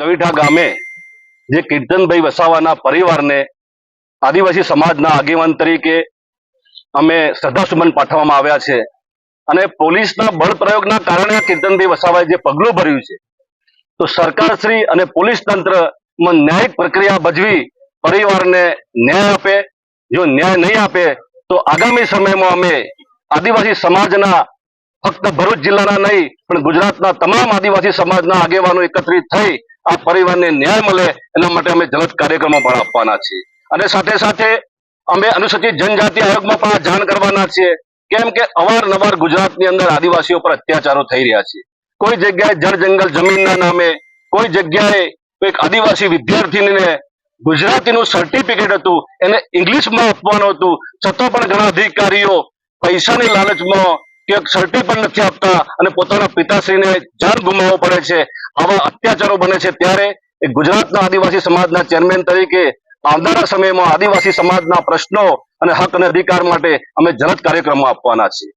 કવિઠા ગામે જે કીર્તનભાઈ વસાવાના પરિવારને આદિવાસી સમાજના આગેવાન તરીકે અમે શ્રદ્ધાસુમન પાઠવવામાં આવ્યા છે. અને પોલીસના બળ પ્રયોગના કારણે કીર્તનભાઈ વસાવાએ જે પગલું ભર્યું છે, તો સરકારશ્રી અને પોલીસ તંત્રમાં ન્યાયિક પ્રક્રિયા ભજવી પરિવારને ન્યાય આપે. જો ન્યાય નહીં આપે, તો આગામી સમયમાં અમે આદિવાસી સમાજના ફક્ત ભરૂચ જિલ્લાના નહીં, પણ ગુજરાતના તમામ આદિવાસી સમાજના આગેવાનો એકત્રિત થઈ આ પરિવારને ન્યાય મળે એના માટે અમે જલદ કાર્યક્રમો પણ આપવાના છીએ. અને સાથે સાથે અમે અનુસૂચિત જનજાતિ આયોગમાં પણ જાણ કરવાના છીએ. કેમ કે અવારનવાર ગુજરાતની અંદર આદિવાસીઓ પર અત્યાચારો થઈ રહ્યા છે. કોઈ જગ્યાએ જળ જંગલ જમીનના નામે, કોઈ જગ્યાએ એક આદિવાસી વિદ્યાર્થીને ગુજરાતીનું સર્ટિફિકેટ હતું, એને ઇંગ્લિશમાં આપવાનું હતું. છતાં પણ ઘણા અધિકારીઓ પૈસાની લાલચમાં કે સર્ટી પણ નથી આપતા અને પોતાના પિતાશ્રીને જાન ગુમાવવો પડે છે. આવા અત્યાચારો બને છે ત્યારે એ ગુજરાતના આદિવાસી સમાજના ચેરમેન તરીકે આવનારા સમયમાં આદિવાસી સમાજના પ્રશ્નો અને હક અને અધિકાર માટે અમે જલદ કાર્યક્રમો આપવાના છીએ.